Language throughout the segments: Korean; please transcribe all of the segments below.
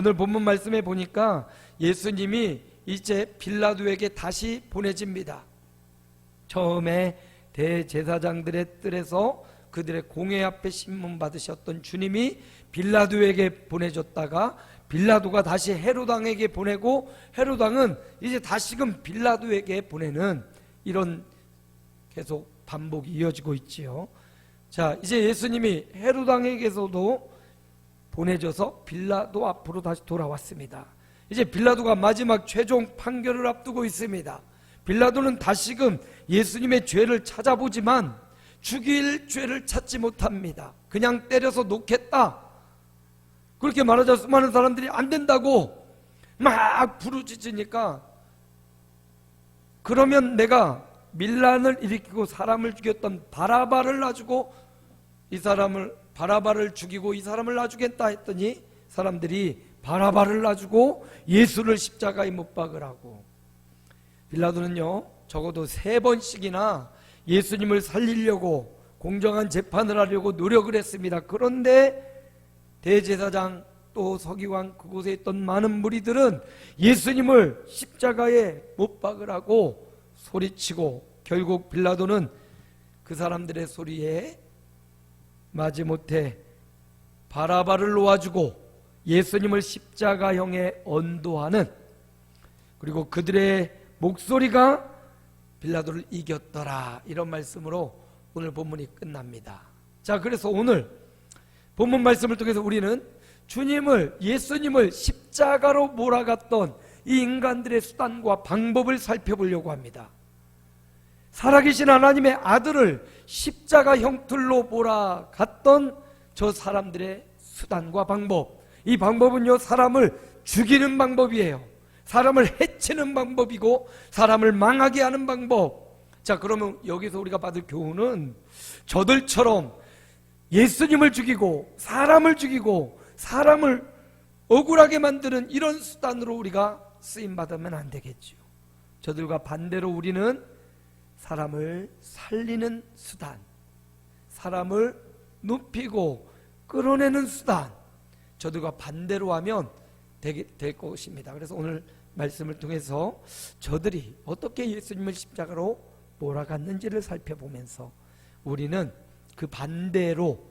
오늘 본문 말씀에 보니까 예수님이 이제 빌라도에게 다시 보내집니다. 처음에 대제사장들의 뜰에서 그들의 공회 앞에 신문 받으셨던 주님이 빌라도에게 보내줬다가 빌라도가 다시 헤로당에게 보내고 헤로당은 이제 다시금 빌라도에게 보내는 이런 계속 반복이 이어지고 있지요. 자, 이제 예수님이 헤로당에게서도 보내져서 빌라도 앞으로 다시 돌아왔습니다. 이제 빌라도가 마지막 최종 판결을 앞두고 있습니다. 빌라도는 다시금 예수님의 죄를 찾아보지만 죽일 죄를 찾지 못합니다. 그냥 때려서 놓겠다. 그렇게 말하자 수많은 사람들이 안 된다고 막 부르짖으니까 그러면 내가 밀란을 일으키고 사람을 죽였던 바라바를 놔주고 이 사람을 바라바를 죽이고 이 사람을 놔주겠다 했더니 사람들이 바라바를 놔주고 예수를 십자가에 못 박으라고 빌라도는요 적어도 세 번씩이나 예수님을 살리려고 공정한 재판을 하려고 노력을 했습니다. 그런데 대제사장 또 서기관 그곳에 있던 많은 무리들은 예수님을 십자가에 못 박으라고 소리치고 결국 빌라도는 그 사람들의 소리에 마지못해 바라바를 놓아주고 예수님을 십자가형에 언도하는 그리고 그들의 목소리가 빌라도를 이겼더라 이런 말씀으로 오늘 본문이 끝납니다. 자 그래서 오늘 본문 말씀을 통해서 우리는 주님을 예수님을 십자가로 몰아갔던 이 인간들의 수단과 방법을 살펴보려고 합니다. 살아계신 하나님의 아들을 십자가 형틀로 몰아갔던 저 사람들의 수단과 방법. 이 방법은요, 사람을 죽이는 방법이에요. 사람을 해치는 방법이고, 사람을 망하게 하는 방법. 자, 그러면 여기서 우리가 받을 교훈은 저들처럼 예수님을 죽이고, 사람을 죽이고, 사람을 억울하게 만드는 이런 수단으로 우리가 쓰임받으면 안 되겠지요. 저들과 반대로 우리는 사람을 살리는 수단, 사람을 눕히고 끌어내는 수단, 저들과 반대로 하면 되게, 될 것입니다. 그래서 오늘 말씀을 통해서 저들이 어떻게 예수님을 십자가로 몰아갔는지를 살펴보면서 우리는 그 반대로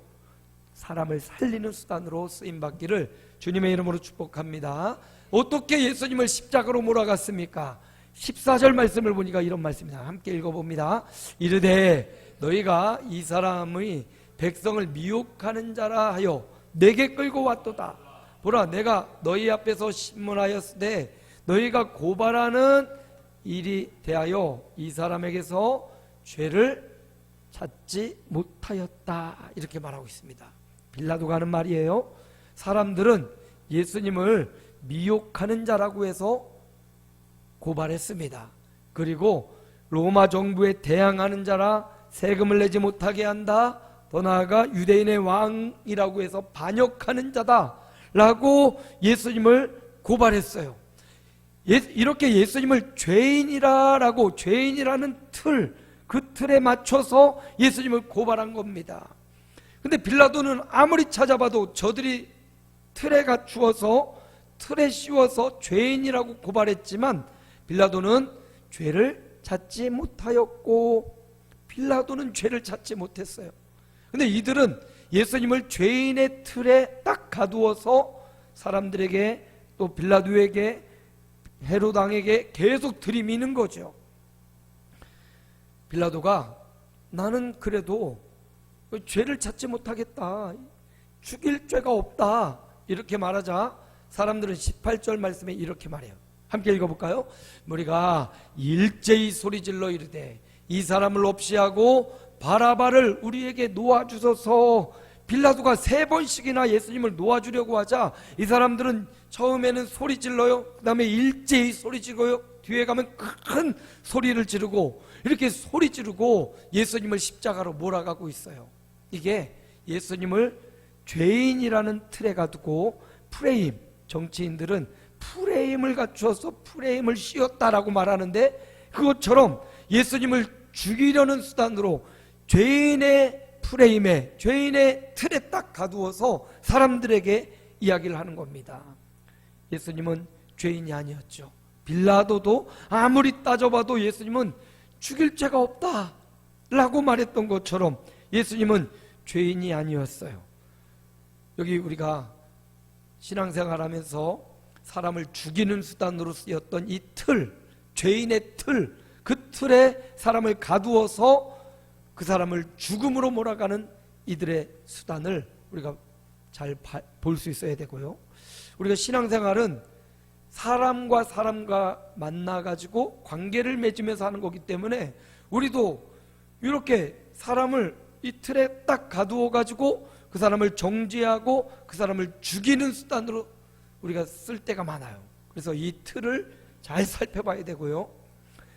사람을 살리는 수단으로 쓰임 받기를 주님의 이름으로 축복합니다. 어떻게 예수님을 십자가로 몰아갔습니까? 14절 말씀을 보니까 이런 말씀입니다. 함께 읽어봅니다. 이르되 너희가 이 사람의 백성을 미혹하는 자라 하여 내게 끌고 왔도다. 보라 내가 너희 앞에서 신문하였을 때 너희가 고발하는 일이 대하여 이 사람에게서 죄를 찾지 못하였다. 이렇게 말하고 있습니다. 빌라도가 하는 말이에요. 사람들은 예수님을 미혹하는 자라고 해서 고발했습니다. 그리고 로마 정부에 대항하는 자라 세금을 내지 못하게 한다. 더 나아가 유대인의 왕이라고 해서 반역하는 자다 라고 예수님을 고발했어요. 예, 이렇게 예수님을 죄인이라라고 죄인이라는 틀, 그 틀에 맞춰서 예수님을 고발한 겁니다. 근데 빌라도는 아무리 찾아봐도 저들이 틀에 갖추어서 틀에 씌워서 죄인이라고 고발했지만 빌라도는 죄를 찾지 못하였고 빌라도는 죄를 찾지 못했어요. 근데 이들은 예수님을 죄인의 틀에 딱 가두어서 사람들에게 또 빌라도에게 헤로당에게 계속 들이미는 거죠. 빌라도가 나는 그래도 죄를 찾지 못하겠다. 죽일 죄가 없다. 이렇게 말하자 사람들은 18절 말씀에 이렇게 말해요. 함께 읽어볼까요? 우리가 일제히 소리질러 이르되 이 사람을 없이 하고 바라바를 우리에게 놓아주소서. 빌라도가 세 번씩이나 예수님을 놓아주려고 하자 이 사람들은 처음에는 소리질러요. 그 다음에 일제히 소리지르고요. 뒤에 가면 큰 소리를 지르고 이렇게 소리 지르고 예수님을 십자가로 몰아가고 있어요. 이게 예수님을 죄인이라는 틀에 가두고 프레임 정치인들은 프레임을 갖추어서 프레임을 씌웠다라고 말하는데 그것처럼 예수님을 죽이려는 수단으로 죄인의 프레임에 죄인의 틀에 딱 가두어서 사람들에게 이야기를 하는 겁니다. 예수님은 죄인이 아니었죠. 빌라도도 아무리 따져봐도 예수님은 죽일 죄가 없다. 라고 말했던 것처럼 예수님은 죄인이 아니었어요. 여기 우리가 신앙생활 하면서 사람을 죽이는 수단으로 쓰였던 이 틀, 죄인의 틀, 그 틀에 사람을 가두어서 그 사람을 죽음으로 몰아가는 이들의 수단을 우리가 잘 볼 수 있어야 되고요. 우리가 신앙생활은 사람과 사람과 만나가지고 관계를 맺으면서 하는 거기 때문에 우리도 이렇게 사람을 이 틀에 딱 가두어가지고 그 사람을 정죄하고 그 사람을 죽이는 수단으로 우리가 쓸 때가 많아요. 그래서 이 틀을 잘 살펴봐야 되고요.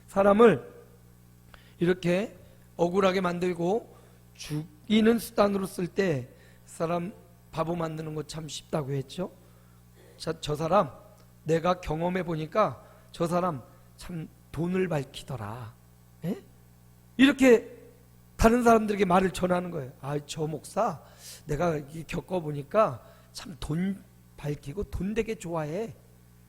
사람을 이렇게 억울하게 만들고 죽이는 수단으로 쓸 때 사람 바보 만드는 거 참 쉽다고 했죠. 자, 저 사람 내가 경험해 보니까 저 사람 참 돈을 밝히더라. 예? 이렇게 다른 사람들에게 말을 전하는 거예요. 아, 저 목사 내가 겪어 보니까 참 돈 밝히고 돈 되게 좋아해.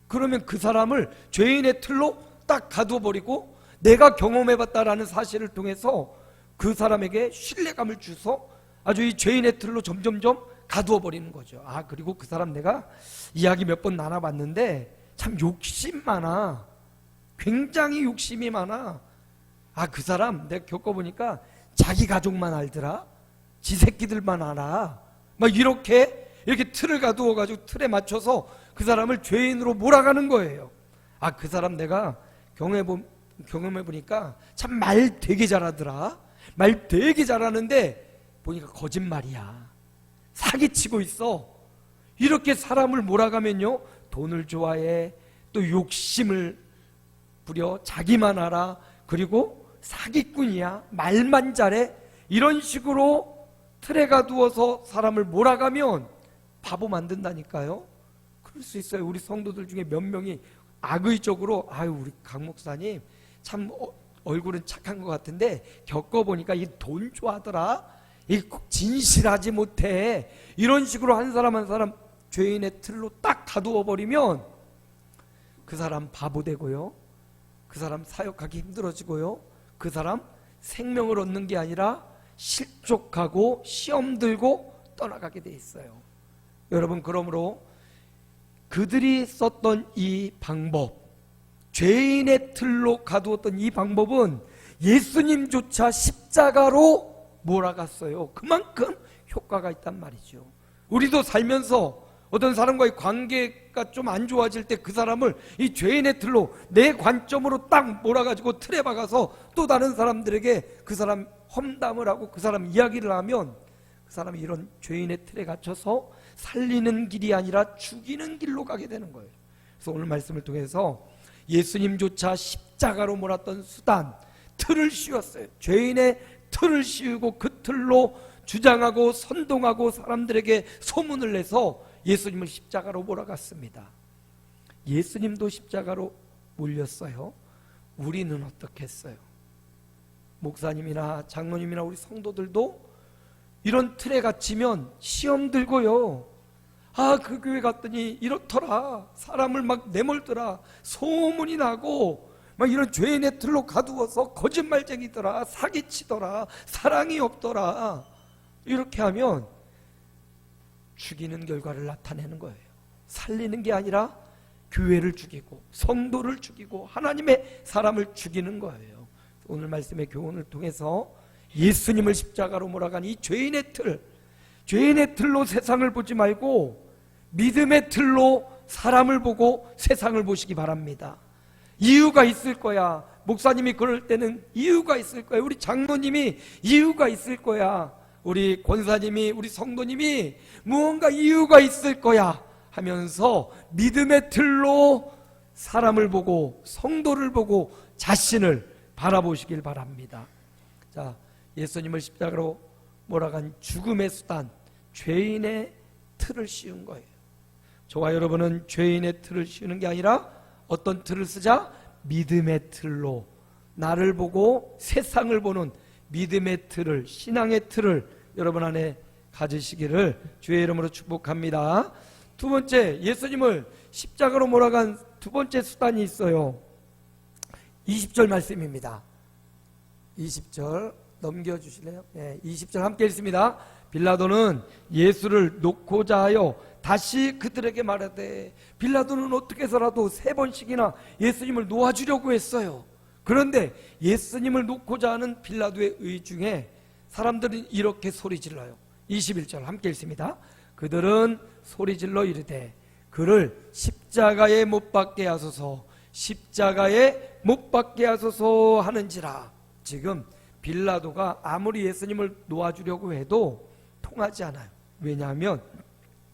그러면 그 사람을 죄인의 틀로 딱 가두어 버리고 내가 경험해 봤다라는 사실을 통해서 그 사람에게 신뢰감을 주서 아주 이 죄인의 틀로 점점점 가두어 버리는 거죠. 아, 그리고 그 사람 내가 이야기 몇 번 나눠 봤는데 참 욕심 많아. 굉장히 욕심이 많아. 아, 그 사람 내가 겪어보니까 자기 가족만 알더라. 지 새끼들만 알아. 막 이렇게, 이렇게 틀을 가두어 가지고 틀에 맞춰서 그 사람을 죄인으로 몰아가는 거예요. 아, 그 사람 내가 경험해 보, 경험해 보니까 참 말 되게 잘하더라. 말 되게 잘하는데 보니까 거짓말이야. 사기치고 있어. 이렇게 사람을 몰아가면요. 돈을 좋아해. 또 욕심을 부려. 자기만 알아. 그리고 사기꾼이야. 말만 잘해. 이런 식으로 틀에 가두어서 사람을 몰아가면 바보 만든다니까요. 그럴 수 있어요. 우리 성도들 중에 몇 명이 악의적으로 아유 우리 강 목사님 참 어, 얼굴은 착한 것 같은데 겪어보니까 이 돈 좋아하더라. 이 진실하지 못해. 이런 식으로 한 사람 한 사람 죄인의 틀로 딱 가두어 버리면 그 사람 바보 되고요. 그 사람 사역하기 힘들어지고요. 그 사람 생명을 얻는 게 아니라 실족하고 시험 들고 떠나가게 돼 있어요. 여러분 그러므로 그들이 썼던 이 방법 죄인의 틀로 가두었던 이 방법은 예수님조차 십자가로 몰아갔어요. 그만큼 효과가 있단 말이죠. 우리도 살면서 어떤 사람과의 관계가 좀 안 좋아질 때 그 사람을 이 죄인의 틀로 내 관점으로 딱 몰아가지고 틀에 박아서 또 다른 사람들에게 그 사람 험담을 하고 그 사람 이야기를 하면 그 사람이 이런 죄인의 틀에 갇혀서 살리는 길이 아니라 죽이는 길로 가게 되는 거예요. 그래서 오늘 말씀을 통해서 예수님조차 십자가로 몰았던 수단, 틀을 씌웠어요. 죄인의 틀을 씌우고 그 틀로 주장하고 선동하고 사람들에게 소문을 내서 예수님을 십자가로 몰아갔습니다. 예수님도 십자가로 몰렸어요. 우리는 어떻게 했어요? 목사님이나 장로님이나 우리 성도들도 이런 틀에 갇히면 시험 들고요. 아, 그 교회 갔더니 이렇더라. 사람을 막 내몰더라. 소문이 나고, 막 이런 죄인의 틀로 가두어서 거짓말쟁이더라. 사기치더라. 사랑이 없더라. 이렇게 하면 죽이는 결과를 나타내는 거예요. 살리는 게 아니라 교회를 죽이고, 성도를 죽이고, 하나님의 사람을 죽이는 거예요. 오늘 말씀의 교훈을 통해서 예수님을 십자가로 몰아간 이 죄인의 틀, 죄인의 틀로 세상을 보지 말고 믿음의 틀로 사람을 보고 세상을 보시기 바랍니다. 이유가 있을 거야. 목사님이 그럴 때는 이유가 있을 거야. 우리 장로님이 이유가 있을 거야. 우리 권사님이, 우리 성도님이 무언가 이유가 있을 거야. 하면서 믿음의 틀로 사람을 보고 성도를 보고 자신을 바라보시길 바랍니다. 자, 예수님을 십자가로 몰아간 죽음의 수단, 죄인의 틀을 씌운 거예요. 저와 여러분은 죄인의 틀을 씌우는 게 아니라 어떤 틀을 쓰자? 믿음의 틀로 나를 보고 세상을 보는 믿음의 틀을 신앙의 틀을 여러분 안에 가지시기를 주의 이름으로 축복합니다. 두 번째 예수님을 십자가로 몰아간 두 번째 수단이 있어요. 20절 말씀입니다. 20절 넘겨 주실래요? 네, 20절 함께 읽습니다. 빌라도는 예수를 놓고자 하여 다시 그들에게 말하되 빌라도는 어떻게 해서라도 세 번씩이나 예수님을 놓아주려고 했어요. 그런데 예수님을 놓고자 하는 빌라도의 의 중에 사람들은 이렇게 소리 질러요. 21절 함께 읽습니다. 그들은 소리 질러 이르되 그를 십자가에 못 박게 하소서 십자가에 못 박게 하소서 하는지라 지금 빌라도가 아무리 예수님을 놓아주려고 해도 통하지 않아요. 왜냐하면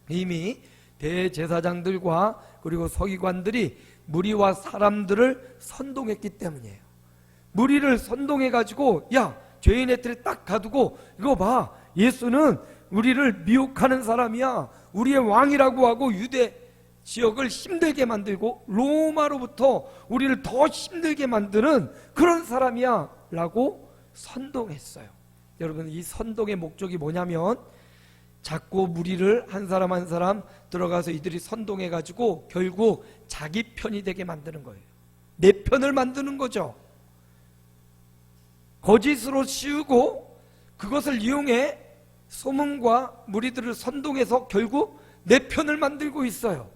이미 대제사장들과 그리고 서기관들이 무리와 사람들을 선동했기 때문이에요. 무리를 선동해 가지고 야 죄인의 틀에 딱 가두고 이거 봐 예수는 우리를 미혹하는 사람이야 우리의 왕이라고 하고 유대 지역을 힘들게 만들고 로마로부터 우리를 더 힘들게 만드는 그런 사람이야 라고 선동했어요. 여러분 이 선동의 목적이 뭐냐면 자꾸 무리를 한 사람 한 사람 들어가서 이들이 선동해 가지고 결국 자기 편이 되게 만드는 거예요. 내 편을 만드는 거죠. 거짓으로 씌우고 그것을 이용해 소문과 무리들을 선동해서 결국 내 편을 만들고 있어요.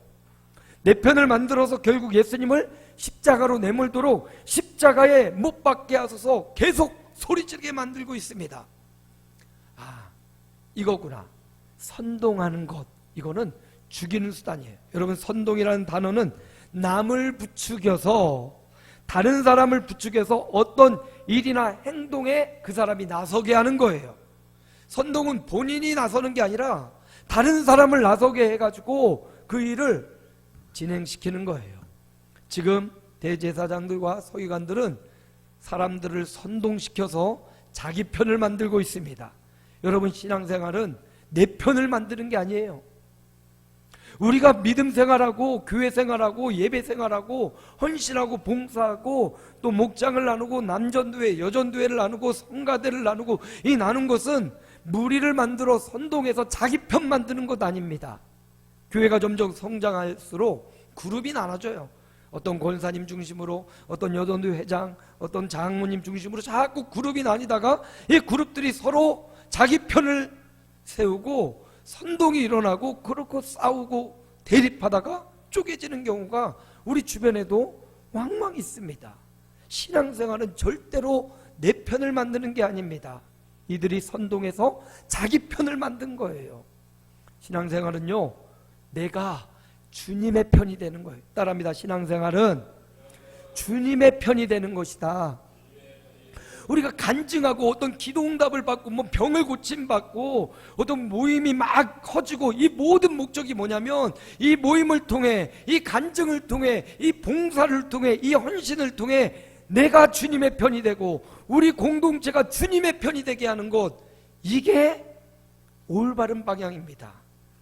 내 편을 만들어서 결국 예수님을 십자가로 내몰도록 십자가에 못 박게 하소서 계속 소리지르게 만들고 있습니다. 아, 이거구나. 선동하는 것. 이거는 죽이는 수단이에요. 여러분, 선동이라는 단어는 남을 부추겨서 다른 사람을 부추겨서 어떤 일이나 행동에 그 사람이 나서게 하는 거예요. 선동은 본인이 나서는 게 아니라 다른 사람을 나서게 해가지고 그 일을 진행시키는 거예요. 지금 대제사장들과 서기관들은 사람들을 선동시켜서 자기 편을 만들고 있습니다. 여러분 신앙생활은 내 편을 만드는 게 아니에요. 우리가 믿음 생활하고 교회 생활하고 예배 생활하고 헌신하고 봉사하고 또 목장을 나누고 남전도회 여전도회를 나누고 성가대를 나누고 이 나눈 것은 무리를 만들어 선동해서 자기 편 만드는 것 아닙니다. 교회가 점점 성장할수록 그룹이 나눠져요. 어떤 권사님 중심으로 어떤 여전도 회장 어떤 장모님 중심으로 자꾸 그룹이 나뉘다가 이 그룹들이 서로 자기 편을 세우고 선동이 일어나고 그렇고 싸우고 대립하다가 쪼개지는 경우가 우리 주변에도 왕왕 있습니다. 신앙생활은 절대로 내 편을 만드는 게 아닙니다. 이들이 선동해서 자기 편을 만든 거예요. 신앙생활은요, 내가 주님의 편이 되는 거예요. 따라합니다. 신앙생활은 주님의 편이 되는 것이다. 우리가 간증하고 어떤 기도 응답을 받고 뭐 병을 고침 받고 어떤 모임이 막 커지고 이 모든 목적이 뭐냐면 이 모임을 통해 이 간증을 통해 이 봉사를 통해 이 헌신을 통해 내가 주님의 편이 되고 우리 공동체가 주님의 편이 되게 하는 것 이게 올바른 방향입니다.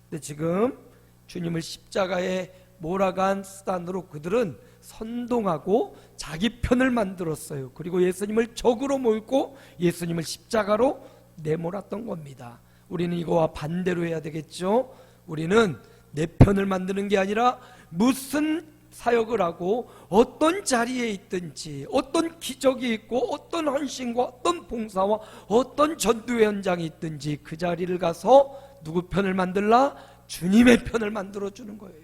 근데 지금 주님을 십자가에 몰아간 수단으로 그들은 선동하고 자기 편을 만들었어요. 그리고 예수님을 적으로 몰고 예수님을 십자가로 내몰았던 겁니다. 우리는 이거와 반대로 해야 되겠죠. 우리는 내 편을 만드는 게 아니라 무슨 사역을 하고 어떤 자리에 있든지 어떤 기적이 있고 어떤 헌신과 어떤 봉사와 어떤 전도 현장이 있든지 그 자리를 가서 누구 편을 만들라 주님의 편을 만들어 주는 거예요.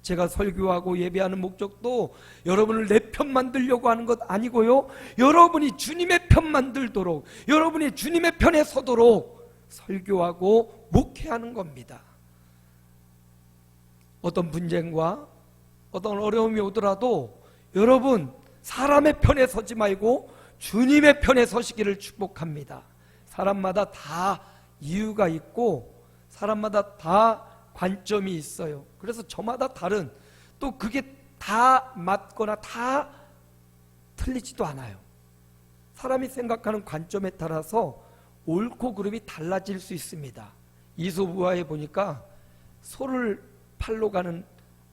제가 설교하고 예배하는 목적도 여러분을 내 편 만들려고 하는 것 아니고요. 여러분이 주님의 편 만들도록, 여러분이 주님의 편에 서도록 설교하고 목회하는 겁니다. 어떤 분쟁과 어떤 어려움이 오더라도 여러분 사람의 편에 서지 말고 주님의 편에 서시기를 축복합니다. 사람마다 다 이유가 있고 사람마다 다 관점이 있어요. 그래서 저마다 다른 또 그게 다 맞거나 다 틀리지도 않아요. 사람이 생각하는 관점에 따라서 옳고 그름이 달라질 수 있습니다. 이소부화에 보니까 소를 팔러 가는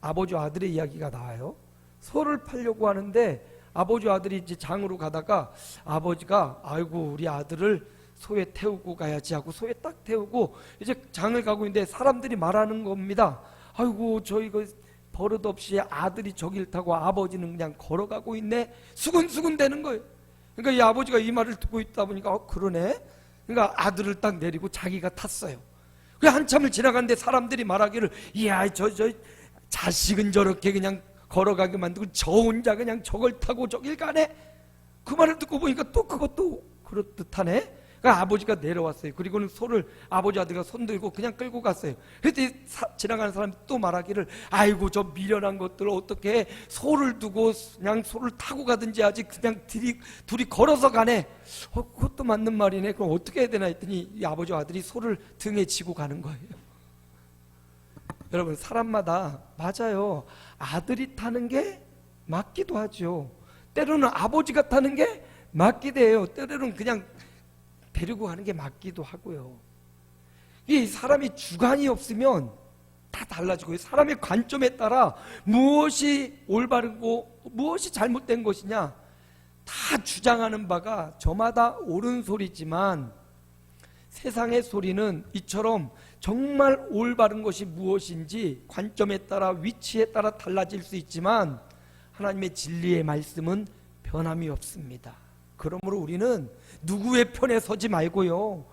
아버지 아들의 이야기가 나와요. 소를 팔려고 하는데 아버지 아들이 이제 장으로 가다가 아버지가 아이고 우리 아들을 소에 태우고 가야지 하고 소에 딱 태우고 이제 장을 가고 있는데 사람들이 말하는 겁니다. 아이고 저희 그 버릇 없이 아들이 저길 타고 아버지는 그냥 걸어가고 있네 수근수근 되는 거예요. 그러니까 이 아버지가 이 말을 듣고 있다 보니까 어 그러네. 그러니까 아들을 딱 내리고 자기가 탔어요. 그 한참을 지나갔는데 사람들이 말하기를 이야 저 저 자식은 저렇게 그냥 걸어가게 만들고 저 혼자 그냥 저걸 타고 저길 가네. 그 말을 듣고 보니까 또 그것도 그렇듯하네. 그러니까 아버지가 내려왔어요. 그리고는 소를 아버지 아들가 손 들고 그냥 끌고 갔어요. 그때 지나가는 사람이 또 말하기를 아이고 저 미련한 것들 어떻게 소를 두고 그냥 소를 타고 가든지 하지 그냥 둘이, 둘이 걸어서 가네. 어, 그것도 맞는 말이네. 그럼 어떻게 해야 되나 했더니 이 아버지와 아들이 소를 등에 지고 가는 거예요. 여러분 사람마다 맞아요. 아들이 타는 게 맞기도 하죠. 때로는 아버지가 타는 게 맞기도 해요. 때로는 그냥 데리고 가는 게 맞기도 하고요. 이 사람이 주관이 없으면 다 달라지고요. 사람의 관점에 따라 무엇이 올바르고 무엇이 잘못된 것이냐 다 주장하는 바가 저마다 옳은 소리지만 세상의 소리는 이처럼 정말 올바른 것이 무엇인지 관점에 따라 위치에 따라 달라질 수 있지만 하나님의 진리의 말씀은 변함이 없습니다. 그러므로 우리는 누구의 편에 서지 말고요.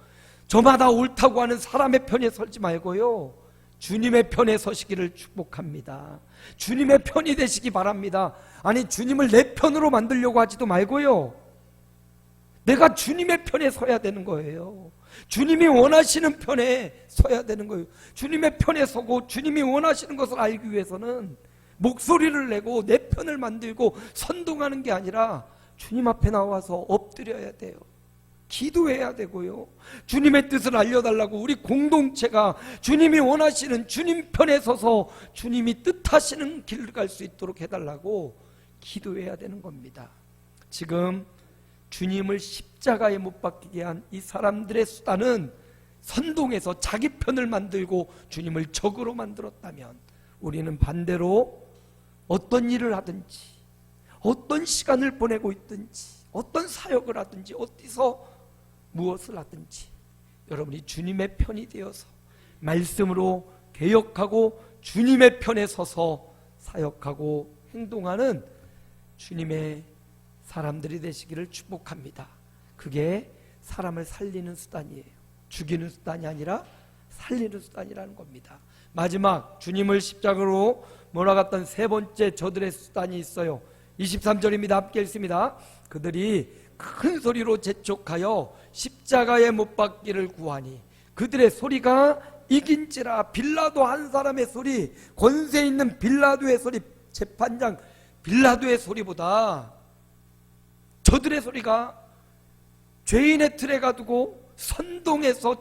저마다 옳다고 하는 사람의 편에 서지 말고요. 주님의 편에 서시기를 축복합니다. 주님의 편이 되시기 바랍니다. 아니, 주님을 내 편으로 만들려고 하지도 말고요. 내가 주님의 편에 서야 되는 거예요. 주님이 원하시는 편에 서야 되는 거예요. 주님의 편에 서고 주님이 원하시는 것을 알기 위해서는 목소리를 내고 내 편을 만들고 선동하는 게 아니라 주님 앞에 나와서 엎드려야 돼요. 기도해야 되고요. 주님의 뜻을 알려달라고 우리 공동체가 주님이 원하시는 주님 편에 서서 주님이 뜻하시는 길을 갈 수 있도록 해달라고 기도해야 되는 겁니다. 지금 주님을 십자가에 못 박히게 한 이 사람들의 수단은 선동해서 자기 편을 만들고 주님을 적으로 만들었다면 우리는 반대로 어떤 일을 하든지 어떤 시간을 보내고 있든지 어떤 사역을 하든지 어디서 무엇을 하든지 여러분이 주님의 편이 되어서 말씀으로 개혁하고 주님의 편에 서서 사역하고 행동하는 주님의 사람들이 되시기를 축복합니다. 그게 사람을 살리는 수단이에요. 죽이는 수단이 아니라 살리는 수단이라는 겁니다. 마지막 주님을 십자가로 몰아갔던 세 번째 저들의 수단이 있어요. 23절입니다. 함께 읽습니다. 그들이 큰 소리로 재촉하여 십자가에 못 박기를 구하니 그들의 소리가 이긴지라 빌라도 한 사람의 소리 권세 있는 빌라도의 소리 재판장 빌라도의 소리보다 저들의 소리가 죄인의 틀에 가두고 선동해서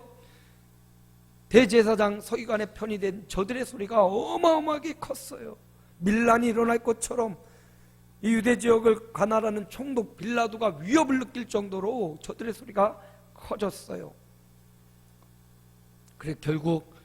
대제사장 서기관의 편이 된 저들의 소리가 어마어마하게 컸어요. 밀란이 일어날 것처럼 이 유대 지역을 관할하는 총독 빌라도가 위협을 느낄 정도로 저들의 소리가 커졌어요. 그래 결국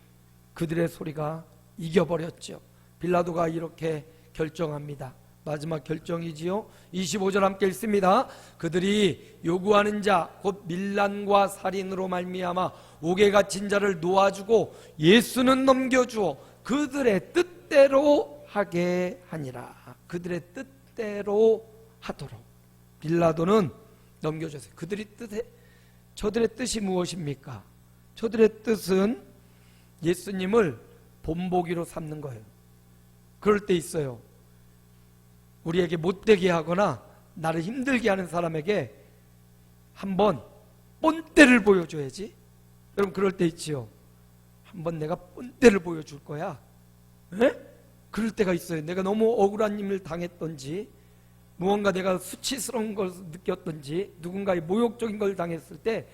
그들의 소리가 이겨버렸죠. 빌라도가 이렇게 결정합니다. 마지막 결정이지요. 25절 함께 읽습니다. 그들이 요구하는 자 곧 밀란과 살인으로 말미암아 옥에 갇힌 자를 놓아주고 예수는 넘겨주어 그들의 뜻대로 하게 하니라. 그들의 뜻 대로 하도록 빌라도는 넘겨줬어요. 그들이 뜻에 저들의 뜻이 무엇입니까? 저들의 뜻은 예수님을 본보기로 삼는 거예요. 그럴 때 있어요. 우리에게 못되게 하거나 나를 힘들게 하는 사람에게 한번 본때를 보여줘야지. 여러분 그럴 때 있지요. 한번 내가 본때를 보여줄 거야. 에? 그럴 때가 있어요. 내가 너무 억울한 일을 당했던지 무언가 내가 수치스러운 걸 느꼈던지 누군가의 모욕적인 걸 당했을 때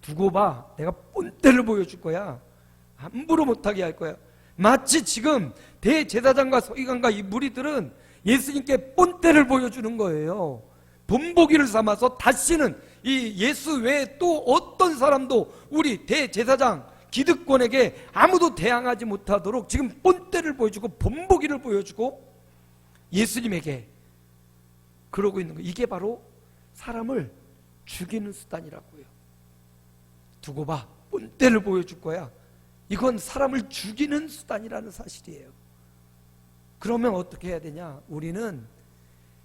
두고 봐. 내가 본때를 보여줄 거야. 함부로 못하게 할 거야. 마치 지금 대제사장과 서기관과 이 무리들은 예수님께 본때를 보여주는 거예요. 본보기를 삼아서 다시는 이 예수 외에 또 어떤 사람도 우리 대제사장 기득권에게 아무도 대항하지 못하도록 지금 본때를 보여주고 본보기를 보여주고 예수님에게 그러고 있는 거 이게 바로 사람을 죽이는 수단이라고요. 두고 봐. 본때를 보여줄 거야. 이건 사람을 죽이는 수단이라는 사실이에요. 그러면 어떻게 해야 되냐? 우리는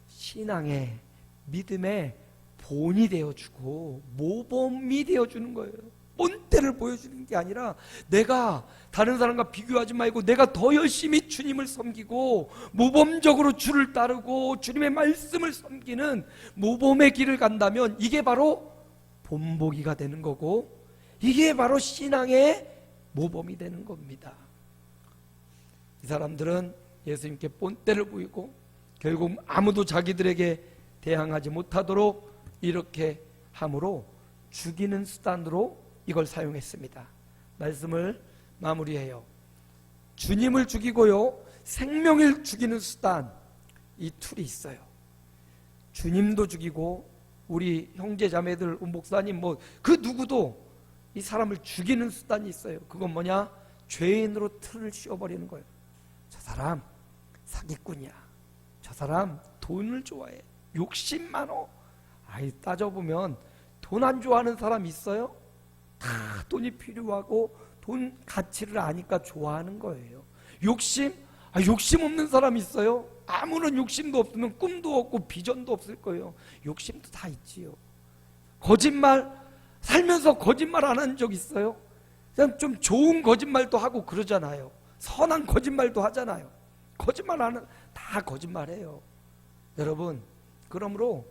신앙의 믿음의 본이 되어주고 모범이 되어주는 거예요. 본때를 보여주는 게 아니라 내가 다른 사람과 비교하지 말고 내가 더 열심히 주님을 섬기고 모범적으로 주를 따르고 주님의 말씀을 섬기는 모범의 길을 간다면 이게 바로 본보기가 되는 거고 이게 바로 신앙의 모범이 되는 겁니다. 이 사람들은 예수님께 본때를 보이고 결국 아무도 자기들에게 대항하지 못하도록 이렇게 함으로 죽이는 수단으로 이걸 사용했습니다. 말씀을 마무리해요. 주님을 죽이고요. 생명을 죽이는 수단 이 툴이 있어요. 주님도 죽이고 우리 형제 자매들 목사님 뭐 그 누구도 이 사람을 죽이는 수단이 있어요. 그건 뭐냐? 죄인으로 틀을 씌워버리는 거예요. 저 사람 사기꾼이야. 저 사람 돈을 좋아해. 욕심 많어. 아이 따져보면 돈 안 좋아하는 사람 있어요? 다 돈이 필요하고 돈 가치를 아니까 좋아하는 거예요. 욕심? 아, 욕심 없는 사람 있어요? 아무런 욕심도 없으면 꿈도 없고 비전도 없을 거예요. 욕심도 다 있지요. 거짓말 살면서 거짓말 안 한 적 있어요? 그냥 좀 좋은 거짓말도 하고 그러잖아요. 선한 거짓말도 하잖아요. 거짓말 안, 다 거짓말해요. 여러분, 그러므로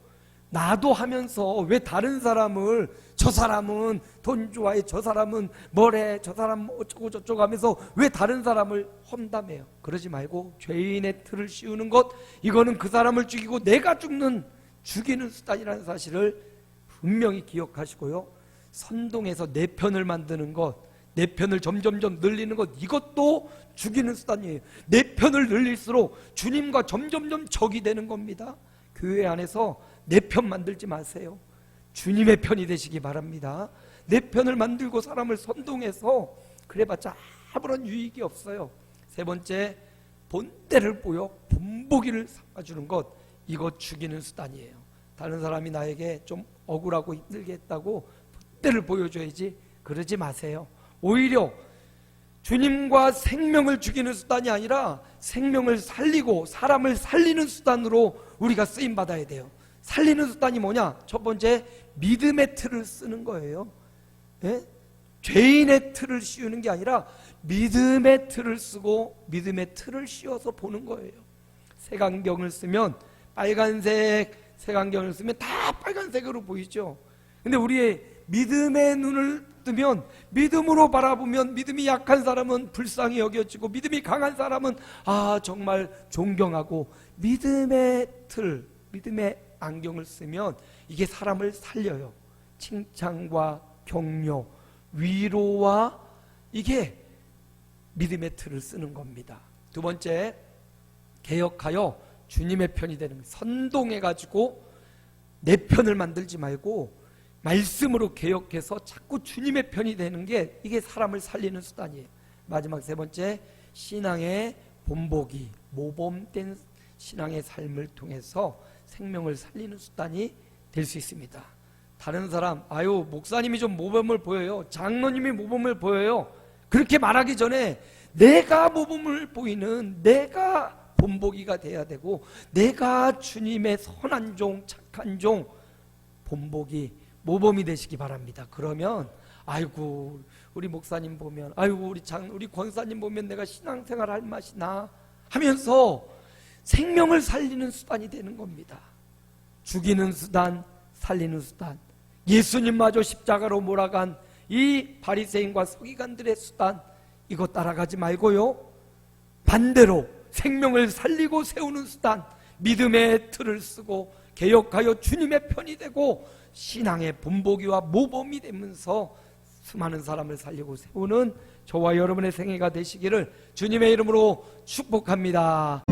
나도 하면서 왜 다른 사람을 저 사람은 돈 좋아해, 저 사람은 뭐래, 저 사람 어쩌고 저쩌고 하면서 왜 다른 사람을 험담해요? 그러지 말고 죄인의 틀을 씌우는 것, 이거는 그 사람을 죽이고 내가 죽는, 죽이는 수단이라는 사실을 분명히 기억하시고요. 선동해서 내 편을 만드는 것, 내 편을 점점점 늘리는 것, 이것도 죽이는 수단이에요. 내 편을 늘릴수록 주님과 점점점 적이 되는 겁니다. 교회 안에서 내 편 만들지 마세요. 주님의 편이 되시기 바랍니다. 내 편을 만들고 사람을 선동해서 그래봤자 아무런 유익이 없어요. 세 번째, 본때를 보여 본보기를 삼아주는 것, 이것 죽이는 수단이에요. 다른 사람이 나에게 좀 억울하고 힘들게 했다고 본때를 보여줘야지 그러지 마세요. 오히려 주님과 생명을 죽이는 수단이 아니라 생명을 살리고 사람을 살리는 수단으로 우리가 쓰임 받아야 돼요. 살리는 수단이 뭐냐? 첫 번째 믿음의 틀을 쓰는 거예요. 예? 죄인의 틀을 씌우는 게 아니라 믿음의 틀을 쓰고 믿음의 틀을 씌워서 보는 거예요. 색안경을 쓰면 빨간색 색안경을 쓰면 다 빨간색으로 보이죠. 근데 우리의 믿음의 눈을 뜨면 믿음으로 바라보면 믿음이 약한 사람은 불쌍히 여겨지고 믿음이 강한 사람은 아 정말 존경하고 믿음의 틀, 믿음의 안경을 쓰면 이게 사람을 살려요. 칭찬과 격려, 위로와 이게 믿음의 틀을 쓰는 겁니다. 두 번째, 개혁하여 주님의 편이 되는 선동해 가지고 내 편을 만들지 말고 말씀으로 개혁해서 자꾸 주님의 편이 되는 게 이게 사람을 살리는 수단이에요. 마지막 세 번째, 신앙의 본보기, 모범된 신앙의 삶을 통해서 생명을 살리는 수단이 될 수 있습니다. 다른 사람, 아유, 목사님이 좀 모범을 보여요. 장로님이 모범을 보여요. 그렇게 말하기 전에 내가 모범을 보이는 내가 본보기가 돼야 되고 내가 주님의 선한 종, 착한 종, 본보기, 모범이 되시기 바랍니다. 그러면 아이고 우리 목사님 보면 아이고 우리 장 우리 권사님 보면 내가 신앙생활 할 맛이 나 하면서 생명을 살리는 수단이 되는 겁니다. 죽이는 수단, 살리는 수단. 예수님마저 십자가로 몰아간 이 바리새인과 서기관들의 수단 이거 따라가지 말고요. 반대로 생명을 살리고 세우는 수단, 믿음의 틀을 쓰고 개혁하여 주님의 편이 되고 신앙의 본보기와 모범이 되면서 수많은 사람을 살리고 세우는 저와 여러분의 생애가 되시기를 주님의 이름으로 축복합니다.